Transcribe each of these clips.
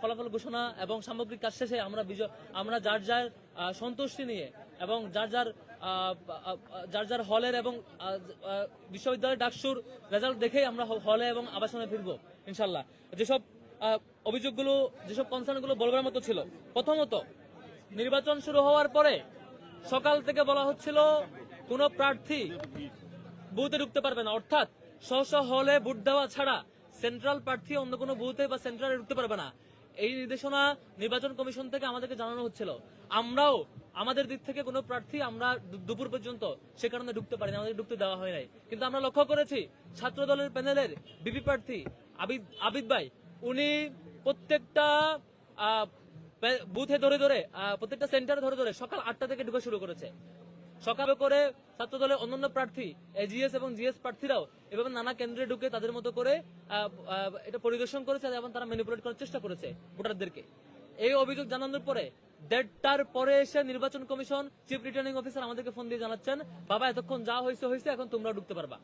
ফলাফল ঘোষণা এবং সামগ্রিক কাজ শেষে আমরা বিজয় আমরা যার যার সন্তুষ্টি নিয়ে এবং যার যার যার যার হলের এবং বিশ্ববিদ্যালয়ের ডাকসুর রেজাল্ট দেখেই আমরা হলে এবং আবাসনে ফিরবো, ইনশাল্লাহ। যেসব অভিযোগগুলো, যেসব কনসার্নগুলো বলবার মতো ছিল, প্রথমত, নির্বাচন শুরু হওয়ার পরে সকাল থেকে বলা হচ্ছিল, কোনো প্রার্থী বুথে ঢুকতে পারবে না। অর্থাৎ, স্ব হলে ভোট দেওয়া ছাড়া সেন্ট্রাল প্রার্থী অন্য কোনো বুথে বা সেন্ট্রালে ঢুকতে পারবে না। এই নির্দেশনা নির্বাচন কমিশন থেকে আমাদেরকে জানানো হচ্ছিল। আমরাও, আমাদের দিক থেকে কোনো প্রার্থী আমরা দুপুর পর্যন্ত সে কারণে ঢুকতে পারিনি, আমাদের ঢুকতে দেওয়া হয় নাই। কিন্তু আমরা লক্ষ্য করেছি, ছাত্র দলের প্যানেলের বিপি প্রার্থী আবিদ আবিদ ভাই, উনি প্রত্যেকটা বুথে ধরে ধরে প্রত্যেকটা সেন্টারে ধরে ধরে সকাল আটটা থেকে ঢুকে শুরু করেছে। সকালে করে ছাত্র দলের অন্যান্য প্রার্থী এজিএস এবং জিএস প্রার্থীরাও এভাবে নানা কেন্দ্রে ঢুকে তাদের মতো করে এটা পরিদর্শন করেছে এবং তারা ম্যানিপুলেট করার চেষ্টা করেছে ভোটারদেরকে। এই অভিযোগ জানানোর পরে দেড়টার পরে এসে নির্বাচন কমিশন চিফ রিটার্নিং অফিসার আমাদেরকে ফোন দিয়ে জানাচ্ছেন, বাবা, এতক্ষণ যা হয়েছে হয়েছে এখন তোমরা ঢুকতে পারবা।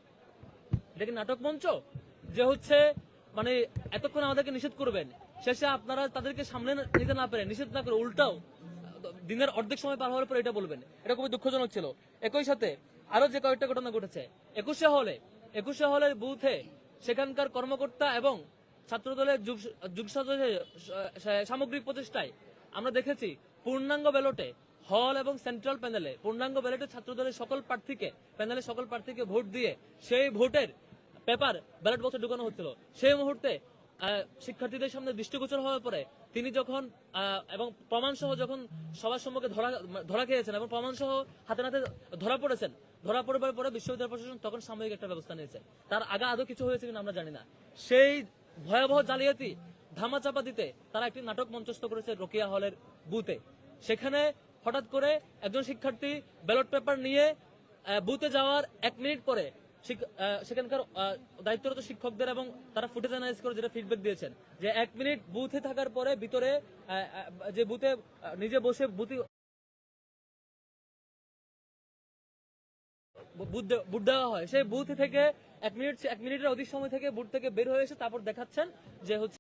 এটা কি নাটক মঞ্চ? যে হচ্ছে মানে এতক্ষণ আমাদেরকে নিষেধ করবেন, শেষে আপনারা তাদেরকে সামনে নিতে না পেরে, নিষেধ না করে উল্টাও দিনের অর্ধেক সময় পার হওয়ার পর এটা বলবেন। এটা খুবই দুঃখজনক ছিল। একই সাথে আরও যে কয়েকটা ঘটনা ঘটেছে, একুশে হলে, একুশে হলের বুথে সেখানকার কর্মকর্তা এবং ছাত্র দলের যুগ- সামগ্রিক প্রচেষ্টায় আমরা দেখেছি পূর্ণাঙ্গ ব্যালটে হল এবং সেন্ট্রাল প্যানেলে, পূর্ণাঙ্গ ব্যালটে ছাত্র দলের সকল প্রার্থীকে, প্যানেলের সকল প্রার্থীকে ভোট দিয়ে সেই ভোটের পেপার ব্যালট বক্সে ঢুকানো হচ্ছিল। সেই মুহূর্তে শিক্ষার্থীদের সামনে দৃষ্টিগোচর হওয়ার পরে তিনি যখন এবং প্রমাণ সহ যখন সবার সম্মুখে ধরা খেয়েছেন এবং প্রমাণ সহ হাতে নাতে ধরা পড়েছেন, ধরা পড়বার পরে বিশ্ববিদ্যালয় প্রশাসন তখন সাময়িক একটা ব্যবস্থা নিয়েছে। তার আগে আদৌ কিছু হয়েছে কিনা আমরা জানি না। সেই ভয়াবহ জালিয়াতি ধামাচাপা দিতে তারা একটি নাটক মঞ্চস্থ করেছে রোকিয়া হলের বুথে। সেখানে হঠাৎ করে একজন শিক্ষার্থী ব্যালট পেপার নিয়ে বুথে যাওয়ার এক মিনিট পরে সেখানকার দায়িত্বরত শিক্ষকদের এবং তারা ফুটেজ অ্যানালাইজ করে যেটা ফিডব্যাক দিয়েছেন, যে এক মিনিট বুথে থাকার পরে ভিতরে যে বুথে নিজে বসে বুথি বুথ দেওয়া হয়। সেই বুথ থেকে এক মিনিট এক মিনিটের অধিক সময় থেকে বুথ থেকে বের হয়ে এসে তারপর দেখাচ্ছেন যে হচ্ছে